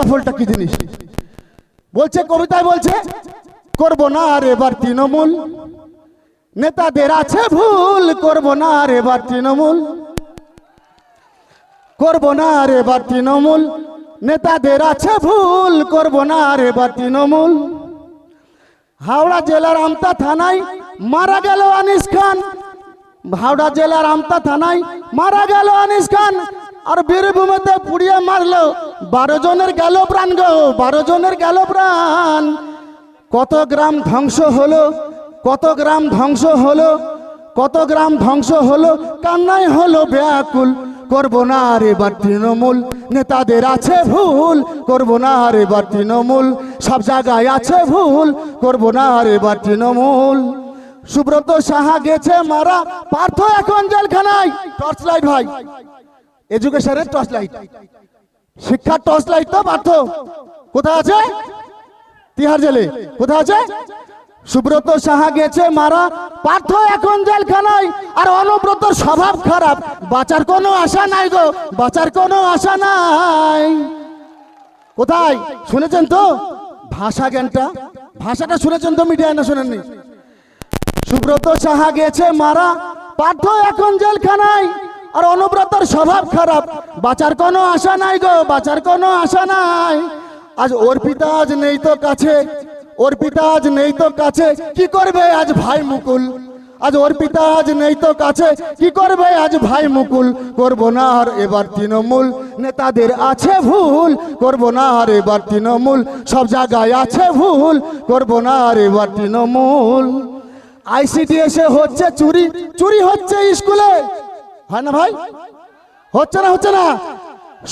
জোড়া ফুলটা কি জিনিস? বলছে, কবিতায় বলছে, করব না আর এবার তৃণমূল। নেতাদের আছে ভুল, করব না আর এবার তৃণমূল। করব না আর এবার তৃণমূল। নেতাদের আছে ভুল, করব না আর এবার তৃণমূল। হাওড়া জেলার আমতা থানায় মারা গেল আনিস খান। হাওড়া জেলার আমতা থানায় মারা গেল আনিস খান। আর বীরভূমিতে পুড়িয়ে মারলো। বারো জনের গেল প্রাণ গো, বারো জনের গেল প্রাণ। কত গ্রাম ধ্বংস হলো, কত গ্রাম ধ্বংস হলো, কত গ্রাম ধ্বংস হলো, কান্নাই হলো ব্যাকুল। করব না আর এবার তৃণমূল, নেতাদের আছে ভুল। করব না আর এবার তৃণমূল, সব জায়গায় আছে ভুল। করব না আর এবার তৃণমূল। সুব্রত সাহা গেছে মারা, পার্থ এখন জেলখানায়। টর্চ লাইট ভাই। এডুকেশনের টর্চ লাইট। শিক্ষার টর্চ লাইট তো, পার্থ। কোথায় আছে? তিহার জেলে। কোথায় আছে? সুব্রত সাহা গেছে মারা। পার্থ এখন জেলখানায়। আর অনুব্রতর স্বভাব খারাপ। বাঁচার কোনো আশা নাই গো। বাঁচার কোনো আশা নাই। কোথায়? শুনেছেন তো? ভাষা জ্ঞানটা। ভাষাটা শুনেছেন তো? মিডিয়ায় না শোনেননি? সুব্রত সাহা গেছে মারা। পার্থ এখন জেলখানায়। আর অনুব্রতর স্বভাব খারাপ। বাঁচার কোনো আশা নাই গো, বাঁচার কোনো আশা নাই। আজ ওর পিতা আজ নেই তো কাছে ওর পিতা আজ নেই তো কাছে, কি করবে আজ ভাই মুকুল? আজ ওর পিতা আজ নেই তো কাছে, কি করবে আজ ভাই মুকুল? করব না আর এবার তৃণমূল। নেতাদের আছে ভুল, করব না আর এবার তৃণমূল। সব জায়গায় আছে ভুল, করব না আর এবার তৃণমূল। আইসিডিএসে হচ্ছে চুরি চুরি হচ্ছে স্কুলে। হয় না ভাই? হচ্ছে না হচ্ছে না?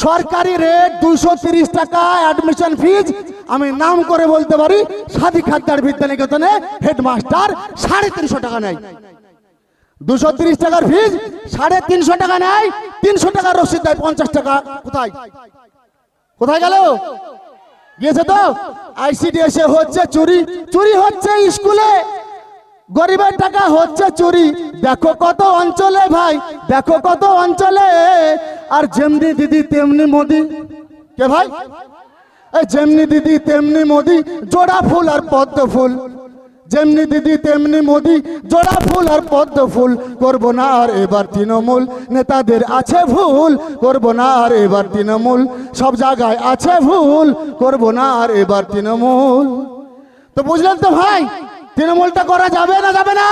সরকারি রেট তিরিশ টাকা অ্যাডমিশন ফিজ আমি নাম করে বলতে পারি সাদী খাদ্যার বিদ্যানিকেতনে হেডমাস্টার সাড়ে তিনশো টাকা নেয়। দুশো তিরিশ টাকার ফিজ সাড়ে তিনশো টাকা নেয়, তিনশো টাকার রসিদ দেয়, পঞ্চাশ টাকা। কোথায়? কোথায় গেল? গিয়েছে তো? আইসিডিএসে হচ্ছে, চুরি চুরি হচ্ছে স্কুলে। গরিবের টাকা হচ্ছে চুরি। দেখো কত অঞ্চলে ভাই, দেখো কত অঞ্চলে। আর যেমনি দিদি, তেমনি মোদি। কে ভাই? এই যেমনি দিদি, তেমনি মোদি, জোড়া ফুল আর পদ্ম ফুল। যেমনি দিদি, তেমনি মোদি, জোড়া ফুল আর পদ্ম ফুল। করব না আর এবার তৃণমূল। নেতাদের আছে ভুল, করব না আর এবার তৃণমূল। সব জায়গায় আছে ভুল, করব না আর এবার তৃণমূল। তো বুঝলেন তো ভাই? তৃণমূলটা করা যাবে না যাবে না?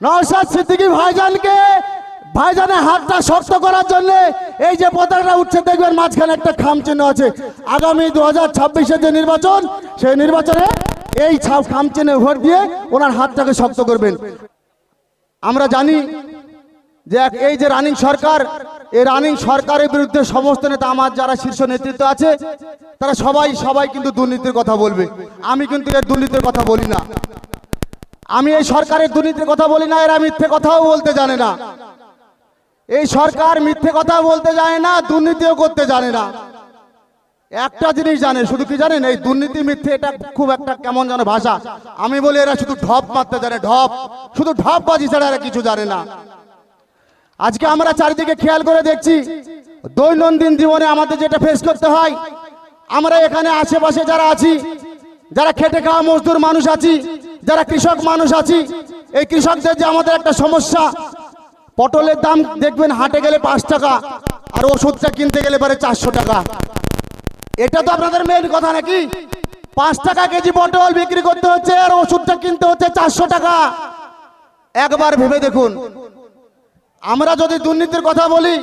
নওশাদ সিদ্দিকী ভাইজানকে, ভাইজানের হাতটা শক্ত করার জন্য এই যে পতাকাটা উঠছে, দেখবেন মাঝখানে একটা খাম চিহ্ন আছে। আগামী দু হাজার যে নির্বাচন, সেই নির্বাচনে এই খাম চিহ্নে ভোট দিয়ে ওনার হাতটাকে শক্ত করবেন। আমরা জানি যে এই যে রানিং সরকার এই রানিং সরকারের বিরুদ্ধে সমস্ত নেতা আমার যারা শীর্ষ নেতৃত্ব আছে, তারা সবাই সবাই কিন্তু দুর্নীতির কথা বলবে। আমি কিন্তু এর দুর্নীতির কথা বলি না। আমি এই সরকারের দুর্নীতির কথা বলি না, এরা মিথ্যে কথাও বলতে জানে না। এই সরকার মিথ্যে কথা বলতে জানে না, দুর্নীতিও করতে জানে না। একটা জিনিস জানে, শুধু কি জানেন? এই দুর্নীতি, মিথ্যে, এটা খুব একটা কেমন যেন ভাষা। আমি বলি এরা শুধু ঢপ মারতে জানে, ঢপ। শুধু ঢপ বাজি ছাড়া এরা কিছু জানে না। আজকে আমরা চারিদিকে খেয়াল করে দেখছি, দৈনন্দিন জীবনে আমাদের যেটা ফেস করতে হয়, আমরা এখানে আশেপাশে যারা আছি, যারা খেটে খাওয়া মজদুর মানুষ আছি, যারা কৃষক মানুষ আছি, এই কৃষকদের যে আমাদের একটা সমস্যা, পটলের দাম দেখবেন হাটে গেলে পাঁচ টাকা, আর ওষুধটা কিনতে গেলে পারে চারশো টাকা। এটা তো আপনাদের মেন কথা নাকি? পাঁচ টাকা কেজি পটল বিক্রি করতে হচ্ছে, আর ওষুধটা কিনতে হচ্ছে চারশো টাকা। একবার ভেবে দেখুন আমরা যদি দুর্নীতির কথা বলি,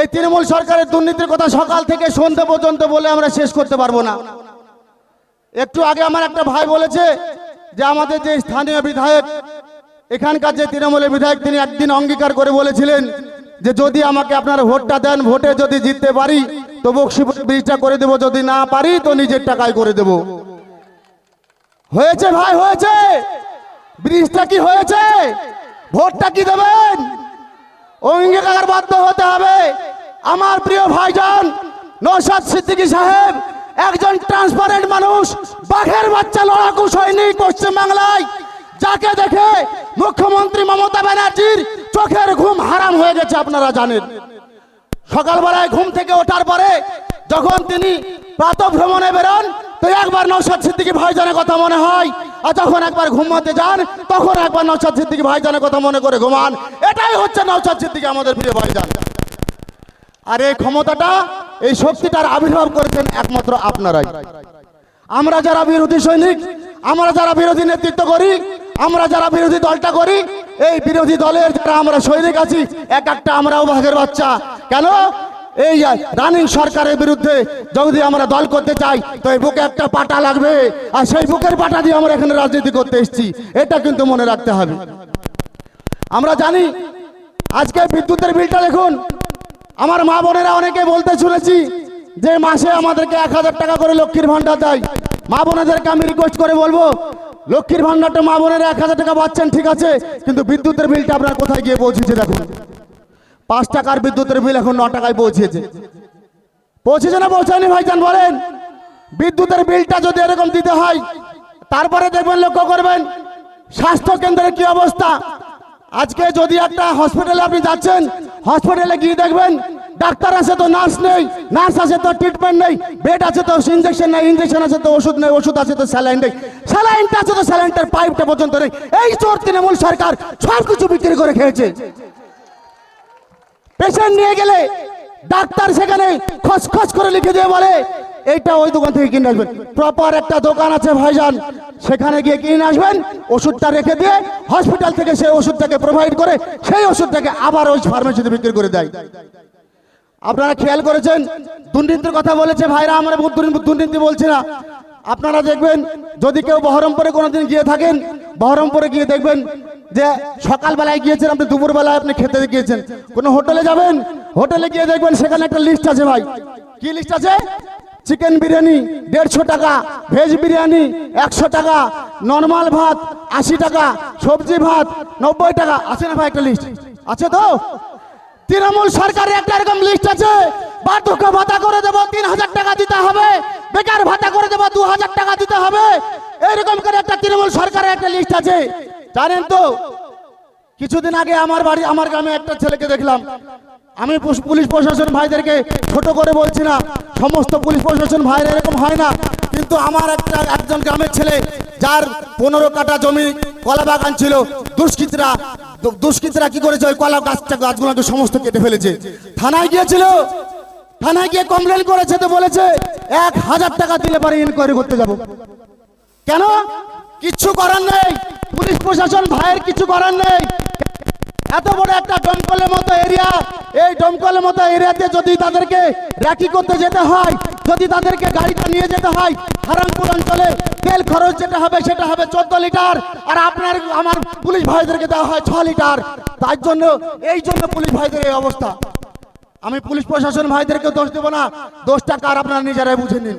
এই তৃণমূল সরকারের দুর্নীতির কথা সকাল থেকে সন্ধ্যে পর্যন্ত বলে আমরা শেষ করতে পারব না। একটু আগে আমার একটা ভাই বলেছে যে আমাদের যে স্থানীয় বিধায়ক, এখানকার যে তৃণমূলের বিধায়ক, তিনি একদিন অঙ্গীকার করে বলেছিলেন যে যদি আমাকে আপনারা ভোটটা দেন, ভোটে যদি জিততে পারি, তো বক্সিপুর ব্রিজটা করে দেবো, যদি না পারি, তো নিজের টাকায় করে দেবো। হয়েছে ভাই, হয়েছে। ব্রিজটা কি হয়েছে? ভোটটা কি দেবেন? অঙ্গীকার বাধ্য হতে হবে। আমার প্রিয় ভাইজান নৌসাদ সিদ্দিকী সাহেব, একজন ট্রান্সপারেন্ট মানুষ, বাঘের বাচ্চা লড়াকু সৈনিক পশ্চিম বাংলায় যাকে দেখে মুখ্যমন্ত্রী মমতা ব্যানার্জির চোখের ঘুম হারাম হয়ে গেছে আপনারা জানেন। সকালবেলায় ঘুম থেকে ওঠার পরে যখন তিনি প্রাত ভ্রমণে বেরোন, তো একবার নৌসাদ সিদ্দিকী ভাইজানের কথা মনে হয় আর যখন একবার ঘুমাতে যান, তখন একবার নৌসাদ সিদ্দিকী ভাইজানের কথা মনে করে ঘুমান। এটাই হচ্ছে নৌসাদ সিদ্দিকী, আমাদের প্রিয় ভাইজান। আর এই ক্ষমতাটা, এই শক্তিটার আবির্ভাব করেছেন একমাত্র আপনারাই। আমরা যারা বিরোধী সৈনিক, আমরা যারা বিরোধী নেতৃত্ব করি, আমরা যারা বিরোধী দলটা করি, এই বিরোধী দলের যারা আমরা সৈনিক আছি, এক একটা আমরাও ভাগের বাচ্চা। কেন? এই রানিং সরকারের বিরুদ্ধে যদি আমরা দল করতে চাই, তো এই বুকে একটা পাটা লাগবে। আর সেই বুকের পাটা দিয়ে আমরা এখানে রাজনীতি করতে এসেছি। এটা কিন্তু মনে রাখতে হবে। আমরা জানি, আজকে বিদ্যুতের বিলটা দেখুন। আমার মা বোনেরা অনেকে বলতে শুনেছি যে মাসে আমাদেরকে এক হাজার টাকা করে লক্ষ্মীর ভান্ডার দেয়। মা বোনেদেরকে আমি রিকোয়েস্ট করে বলব, লক্ষ্মীর ভান্ডারটা মা বোনেরা এক হাজার টাকা পাচ্ছেন, ঠিক আছে, কিন্তু বিদ্যুতের বিলটা আপনার কোথায় গিয়ে পৌঁছেছে দেখুন। পাঁচ টাকার বিদ্যুতের বিল এখন ন টাকায় পৌঁছেছে। পৌঁছেছে না পৌঁছায়নি ভাইজান, বলেন। বিদ্যুতের বিলটা যদি এরকম দিতে হয়, তারপরে দেখবেন লক্ষ্য করবেন, স্বাস্থ্য কেন্দ্রের কি অবস্থা। আজকে যদি একটা হসপিটালে আপনি যাচ্ছেন হসপিটালে গিয়ে দেখবেন, ডাক্তার আছে তো নার্স নেই নার্স আছে তো ট্রিটমেন্ট নেই বেড আছে তো ইঞ্জেকশন নেই ইঞ্জেকশন আছে তো ওষুধ নেই, ওষুধ আছে তো স্যালাইন নেই। স্যালাইনটা আছে তো স্যালাইনটার পাইপটা পর্যন্ত নেই। এই চোর তৃণমূল সরকার সব কিছু বিক্রি করে খেয়েছে। পেশেন্ট নিয়ে গেলে ডাক্তার সেখানে খসখস করে লিখে দিয়ে বলে, এইটা ওই দোকান থেকে কিনে আসবেন। প্রপার একটা দোকান আছে ভাইজান, সেখানে গিয়ে কিনে আসবেন, ওষুধটা রেখে দিয়ে হসপিটাল থেকে সেই ওষুধটাকে প্রোভাইড করে, সেই ওষুধটাকে আবার ওই ফার্মেসিতে বিক্রি করে দেয়। আপনারা খেয়াল করেছেন? দুর্নীতির কথা বলেছে ভাইরা, আমরা দুর্নীতি বলছি না। আপনারা দেখবেন, যদি কেউ বহরমপুরে কোনোদিন গিয়ে থাকেন, বহরমপুরে গিয়ে দেখবেন যে সকালবেলায় গিয়েছেন, আপনি দুপুরবেলায় আপনি খেতে গিয়েছেন। কোনো হোটেলে যাবেন? হোটেলে গিয়ে দেখবেন সেখানে একটা লিস্ট আছে ভাই। কি লিস্ট আছে? চিকেন বিরিয়ানি, দেড়শো টাকা ভেজ বিরিয়ানি, একশো টাকা নর্মাল ভাত, আশি টাকা, সবজি ভাত, নব্বই টাকা। আছে না ভাই একটা লিস্ট আছে তো? তৃণমূল সরকারের একটা এরকম লিস্ট আছে। বার্ধক্য ভাতা করে দেবো, তিন হাজার টাকা দিতে হবে। বেকার ভাতা করে দেবো, দু হাজার টাকা দিতে হবে। এরকম করে একটা তৃণমূল সরকারের একটা লিস্ট আছে। জানেন তো, কিছুদিন আগে আমার বাড়ি, আমার গ্রামে একটা ছেলেকে দেখলাম। আমি পুলিশ প্রশাসন ভাইদেরকে ছোট করে বলছি না, সমস্ত পুলিশ প্রশাসন ভাইরা এরকম হয় না। কিন্তু আমার একটা, একজন গ্রামের ছেলে, যার পনেরো কাটা জমি, কলা বাগান ছিল, দুষ্কৃতরা দুষ্কৃতরা কি করেছে? ওই কলা গাছটা গাছগুলোকে সমস্ত কেটে ফেলেছে। থানায় গিয়েছিল থানায় গিয়ে কমপ্লেন করেছে তো বলেছে, এক হাজার টাকা দিলে পারে ইনকোয়ারি করতে যাব। কেন? কিচ্ছু করার নেই। পুলিশ প্রশাসন ভাইয়ের কিছু করার নেই। এত বড় একটা দমকলের মতো এরিয়া এই দমকলের মতো এরিয়াতে যদি তাদেরকে র্যাকি করতে যেতে হয়, যদি তাদেরকে গাড়িটা নিয়ে যেতে হয় হারামপুর অঞ্চলে তেল খরচ যেটা হবে, সেটা হবে চোদ্দ লিটার। আর আপনার, আমার পুলিশ ভাইদেরকে দেওয়া হয় ছ লিটার। তার জন্য, এই জন্য পুলিশ ভাইদের এই অবস্থা। আমি পুলিশ প্রশাসন ভাইদেরকে দোষ দেবো না। দোষটা কার আপনারা নিজেরাই বুঝে নিন।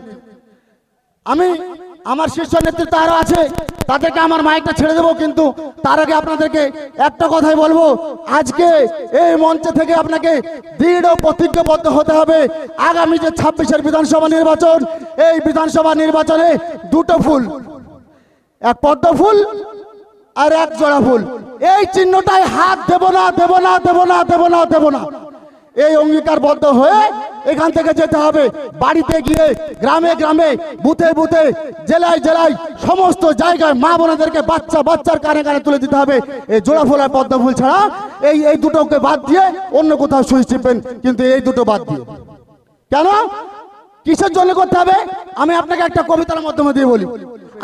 আমি, আমার শীর্ষ নেতৃত্ব আরও আছে, তাদেরকে আমার মাইকটা ছেড়ে দেবো, কিন্তু তার আগে আপনাদেরকে একটা কথাই বলব। আজকে এই মঞ্চে থেকে আপনাকে দৃঢ় প্রতিজ্ঞাবদ্ধ হতে হবে। আগামী যে ছাব্বিশের বিধানসভা নির্বাচন, এই বিধানসভা নির্বাচনে দুটো ফুল। এক পদ্ম ফুল আর এক জোড়া ফুল। এই চিহ্নটাই হাত দেব না দেব না দেব না দেব না দেব না। এই অঙ্গীকারবদ্ধ হয়ে এখান থেকে যেতে হবে। বাড়িতে গিয়ে গ্রামে গ্রামে, বুথে বুথে, জেলায় জেলায় সমস্ত জায়গায় মা বোনেদেরকে বাচ্চা বাচ্চার কানে কানে তুলে দিতে হবে। এই জোড়া ফুল আর পদ্ম ফুল ছাড়া এই এই দুটোকে বাদ দিয়ে অন্য কোথাও সুইচ টিপবেন, কিন্তু এই দুটো বাদ দিয়ে। কেন? কিসের জন্য করতে হবে? আমি আপনাকে একটা কবিতার মাধ্যমে দিয়ে বলি।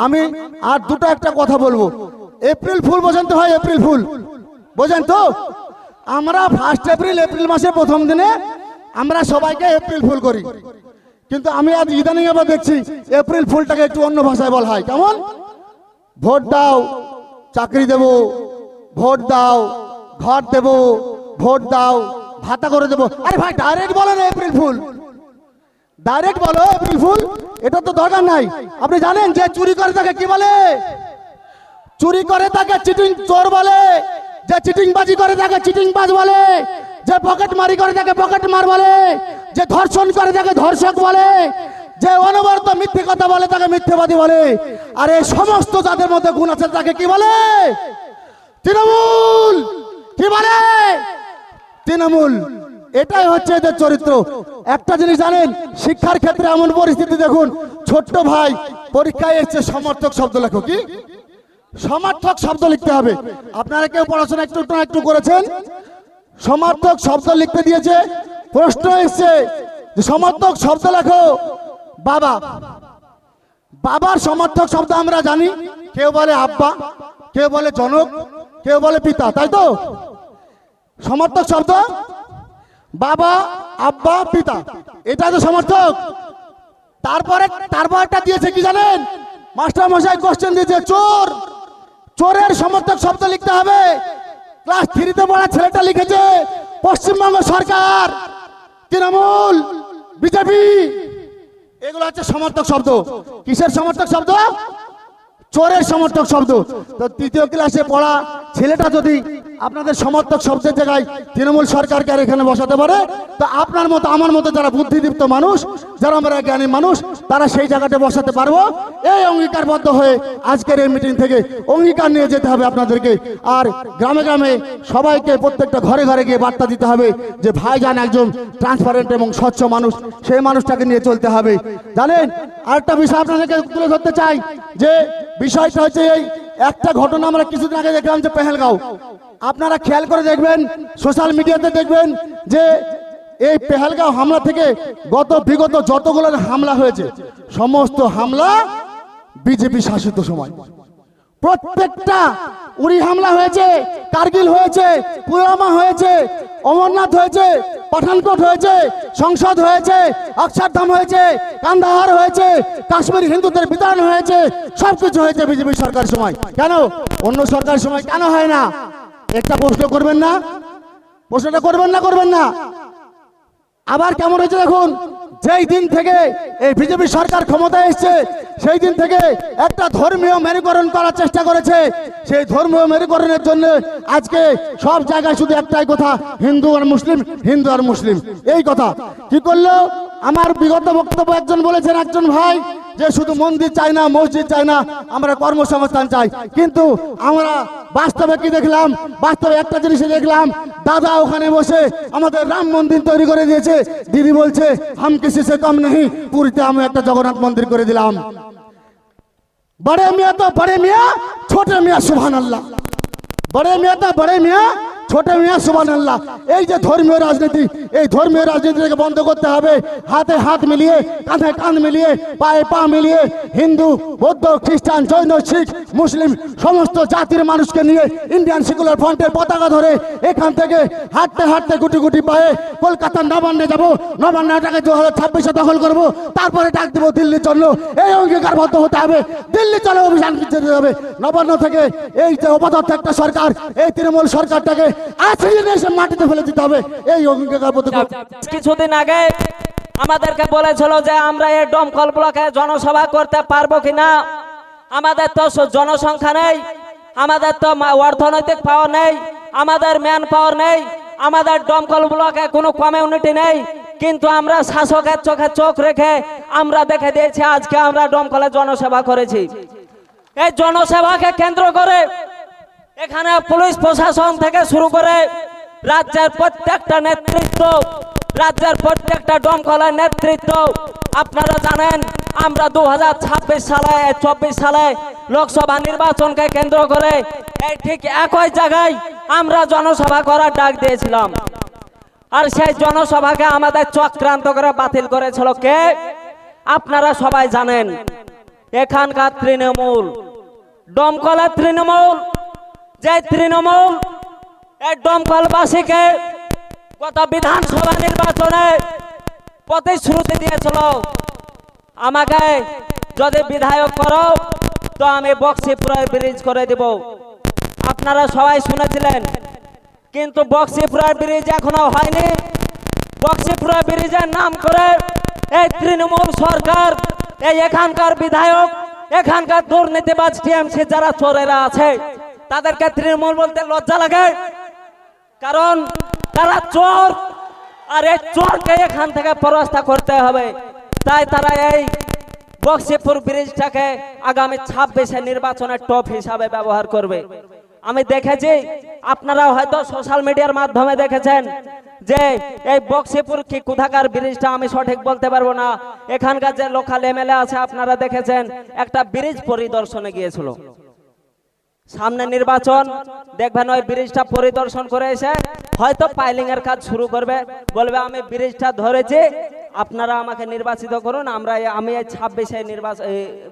আমি আর দুটো একটা কথা বলব। এপ্রিল ফুল বোঝেন তো হয় এপ্রিল ফুল। বোঝেন তো? আমরা ফার্স্ট এপ্রিল এপ্রিল মাসের প্রথম দিনে আমরা সবাইকে এপ্রিল ফুল করি। কিন্তু আমি আজ ইদানিং আবার দেখছি এপ্রিল ফুলটাকে একটু অন্য ভাষায় বলা হয়। কেমন? ভোট দাও, চাকরি দেব, ভোট দাও, ঘর দেব, ভোট দাও, ভাতা করে দেবো। আরে ভাই ডাইরেক্ট বলো না এপ্রিল ফুল। ডাইরেক্ট বলো এপ্রিল ফুল, এটা তো দরকার নাই। আপনি জানেন যে চুরি করে তাকে কি বলে? চুরি করে তাকে চিটিং চোর বলে। যে চিটিং বাজি করে তাকে চিটিং বাজ বলে, যে পকেট মারি করে তাকে পকেট মার বলে, যে ধর্ষণ করে তাকে ধর্ষক বলে, যে অনবরত মিথ্যে কথা বলে তাকে মিথ্যেবাদী বলে, আর এই সমস্ত যাদের মধ্যে গুণ আছে তাকে কি বলে? তৃণমূল! কি বলে? তৃণমূল! এটাই হচ্ছে এদের চরিত্র। একটা জিনিস জানেন, শিক্ষার ক্ষেত্রে এমন পরিস্থিতি দেখুন, ছোট্ট ভাই পরীক্ষায় এসছে সমর্থক শব্দ লেখো কি? সমর্থক শব্দ লিখতে হবে। আপনারা কেউ পড়াশোনা একটু একটু একটু করেছেন? সমর্থক শব্দ লিখতে দিয়েছে। প্রশ্ন এসছে যে সমর্থক শব্দ লেখো। বাবা। বাবার সমর্থক শব্দ আমরা জানি। কেউ বলে আব্বা, কেউ বলে জনক, কেউ বলে পিতা, তাই তো? সমর্থক শব্দ? বাবা, আব্বা, পিতা। এটা তো সমর্থক। তারপরে তারপরটা দিয়েছে, কি জানেন? মাস্টার মশাই কোশ্চেন দিয়েছে, চোর। চোরের সমর্থক শব্দ লিখতে হবে। ক্লাস থ্রিতে পড়া ছেলেটা লিখেছে, পশ্চিমবঙ্গ সরকার, তৃণমূল, বিজেপি। এগুলো হচ্ছে সমর্থক শব্দ। কিসের সমর্থক শব্দ? চোরের সমর্থক শব্দ। তো তৃতীয় ক্লাসে পড়া ছেলেটা যদি আপনাদের সমর্থক শব্দের জায়গায় তৃণমূল সরকারকে আর এখানে বসাতে পারে, তো আপনার মতো, আমার মতো যারা বুদ্ধিদীপ্ত মানুষ, যারা আমরা জ্ঞানী মানুষ, তারা সেই জায়গাটা বসাতে পারব। এই অঙ্গীকারবদ্ধ হয়ে আজকের এই মিটিং থেকে অঙ্গীকার নিয়ে যেতে হবে আপনাদেরকে। আর গ্রামে গ্রামে সবাইকে প্রত্যেকটা ঘরে ঘরে গিয়ে বার্তা দিতে হবে যে ভাইজান একজন ট্রান্সপারেন্ট এবং স্বচ্ছ মানুষ, সেই মানুষটাকে নিয়ে চলতে হবে। জানেন, আরেকটা বিষয় আপনাদেরকে তুলে ধরতে চাই, যে বিষয়টা হচ্ছে এই একটা ঘটনা আমরা কিছুদিন আগে দেখলাম যে পেহেলগাঁও। আপনারা খেয়াল করে দেখবেন সোশ্যাল মিডিয়াতে দেখবেন যে এই পেহেলগাঁও হামলা থেকে গত বিগত যতগুলো হামলা হয়েছে, সমস্ত হামলা বিজেপি শাসিত সময়। প্রত্যেকটা উড়ি হামলা হয়েছে, কার্গিল হয়েছে, পুলওয়ামা হয়েছে, অমরনাথ হয়েছে পাঠানকোট হয়েছে, সংসদ হয়েছে অক্ষরধাম হয়েছে, কান্দাহার হয়েছে, কাশ্মীর হিন্দুদের বিতরণ হয়েছে সব কিছু হয়েছে বিজেপি সরকার সময়। কেন? অন্য সরকার সময় কেন হয় না? একটা প্রশ্ন করবেন না? প্রশ্নটা করবেন না করবেন না? আবার কেমন হয়েছে দেখুন? যেই দিন থেকে এই বিজেপি সরকার ক্ষমতায় এসছে, সেই দিন থেকে একটা ধর্মীয় মেরুকরণ করার চেষ্টা করেছে। সেই ধর্মীয় মেরুকরণের জন্য আজকে সব জায়গায় শুধু একটাই কথা, হিন্দু আর মুসলিম, হিন্দু আর মুসলিম। এই কথা। কি করল? আমার বিগত বক্তব্য একজন বলেছেন, একজন ভাই যে শুধু মন্দির চাই না, মসজিদ চাই না, আমরা কর্মসংস্থান চাই। কিন্তু আমরা বাস্তবে কি দেখলাম? বাস্তবে একটা জিনিস দেখলাম, দাদা ওখানে বসে আমাদের রাম মন্দির তৈরি করে দিয়েছে। দিদি বলছে, হাম কিসি সে কম নেই, পুরীতে আমি একটা জগন্নাথ মন্দির করে দিলাম। বড়ে মিয়া তো, বড়ে মিয়া, ছোট মিয়া সুবহান আল্লাহ বড়ে মিয়া তো, বড়ে মিয়া ছোট মিয়া সুবান আল্লাহ এই যে ধর্মীয় রাজনীতি, এই ধর্মীয় রাজনীতিকে বন্ধ করতে হবে। হাতে হাত মিলিয়ে, কাঁধে কাঁধ মিলিয়ে, পায়ে পা মিলিয়ে হিন্দু, বৌদ্ধ, খ্রিস্টান, জৈন, শিখ, মুসলিম, সমস্ত জাতির মানুষকে নিয়ে ইন্ডিয়ান সেকুলার ফ্রন্টের পতাকা ধরে এখান থেকে হাঁটতে হাঁটতে গুটি গুটি পায়ে কলকাতার নবান্নে যাব। নবান্নটাকে দু হাজার ছাব্বিশে দখল করব। তারপরে ডাক দেবো দিল্লির জন্য। এই অঙ্গীকারবদ্ধ হতে হবে। দিল্লি চলে অভিযান যেতে হবে। নবান্ন থেকে এই যে অপদার্থ একটা সরকার, এই তৃণমূল সরকারটাকে আজকে এসে মাটিতে ফেলে দিতে হবে। এই কিছুদিন আগে আমাদেরকে বলেছিল যে আমরা এই ব্লকে জনসভা করতে পারব কিনা। আমাদের তো জনসংখ্যা নেই, আমাদের তো অর্থনৈতিক পাওয়ার নেই, আমাদের ম্যান পাওয়ার নেই, আমাদের ডমকল ব্লকে কোনো কমিউনিটি নেই। কিন্তু আমরা শাসকের চোখে চোখ রেখে আমরা দেখে দিয়েছি, আজকে আমরা ডমকলে জনসেবা করেছি। এই জনসেবাকে কেন্দ্র করে এখানে পুলিশ প্রশাসন থেকে শুরু করে রাজ্যের প্রত্যেকটা নেতৃত্ব, রাজ্যের প্রত্যেকটা দমকলের নেতৃত্ব, আপনারা জানেন আমরা দু হাজার ছাব্বিশ সালে, চব্বিশ সালে লোকসভা নির্বাচনকে কেন্দ্র করে এই ঠিক একই জায়গায় আমরা জনসভা করার ডাক দিয়েছিলাম। আর সেই জনসভাকে আমাদের চক্রান্ত করে বাতিল করেছিল কে? আপনারা সবাই জানেন, এখানকার তৃণমূল, দমকলের তৃণমূল যে তৃণমূল এই দমকলবাসীকে গত বিধানসভা নির্বাচনে প্রতিশ্রুতি দিয়েছিল। আমাকে যদি বিধায়ক করো, তো আমি বক্সিপুরে ব্রিজ করে দেব। আপনারা সবাই শুনেছিলেন, কিন্তু বক্সিপুরা ব্রিজ এখনও হয়নি। বক্সিপুরা ব্রিজের নাম করে এই তৃণমূল সরকার, এই এখানকার বিধায়ক, এখানকার দুর্নীতিবাজ টিএমসি যারা চোরেরা আছে তাদেরকে তৃণমূল বলতে লজ্জা লাগে। কারণ তারা চোর, আর এই চোরকে এখান থেকে পরাস্ত করতে হবে। তাই তারা এই বক্সিপুর ব্রিজটাকে আগামী ছাব্বিশে নির্বাচনের টপ হিসাবে ব্যবহার করবে। আমি দেখেছি আপনারা হয়তো সোশ্যাল মিডিয়ার মাধ্যমে দেখেছেন যে এই বক্সিপুর কি কোথাকার ব্রিজটা আমি সঠিক বলতে পারব না। এখানকার যে লোকাল এমএলএ আছে, আপনারা দেখেছেন, একটা ব্রিজ পরিদর্শনে গিয়েছিল। সামনে নির্বাচন, দেখবেন ওই ব্রিজটা পরিদর্শন করে এসে হয়তো পাইলিং এর কাজ শুরু করবে। বলবে, আমি ব্রিজটা ধরেছি, আপনারা আমাকে নির্বাচিত করুন, আমরা আমি এই ছাব্বিশে নির্বাচন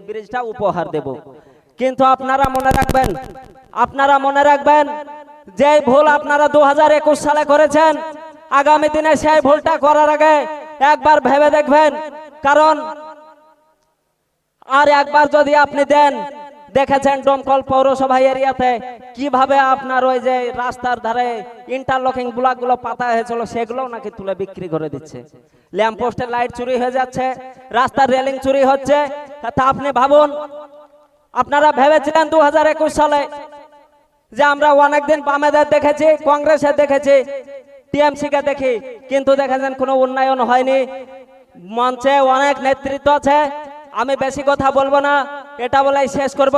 ব্রিজটা উপহার দেব। কিন্তু আপনারা মনে রাখবেন, আপনারা মনে রাখবেন যে ভুল আপনারা দু হাজার একুশ সালে করেছেন, আগামী দিনে সেই ভুলটা করার আগে একবার ভেবে দেখবেন। কারণ, আর একবার যদি আপনি দেন দেখেছেন ডোমকল পৌরসভা এরিয়াতে? কীভাবে আপনার ওই যে রাস্তার ধারে ইন্টারলকিং ব্লকগুলো পাতা হয়েছিল সেগুলো নাকি তুলে বিক্রি করে দিচ্ছে। ল্যাম্প পোস্টের লাইট চুরি হয়ে যাচ্ছে, রাস্তার রেলিং চুরি হচ্ছে। তা আপনি ভাবুন, আপনারা ভেবেছিলেন দু হাজার একুশ সালে যে আমরা অনেকদিন বামেদের দেখেছি কংগ্রেসের দেখেছি টিএমসি কে দেখি, কিন্তু দেখেছেন কোনো উন্নয়ন হয়নি। মঞ্চে অনেক নেতৃত্ব আছে, আমি বেশি কথা বলব না, এটা বলেই শেষ করব।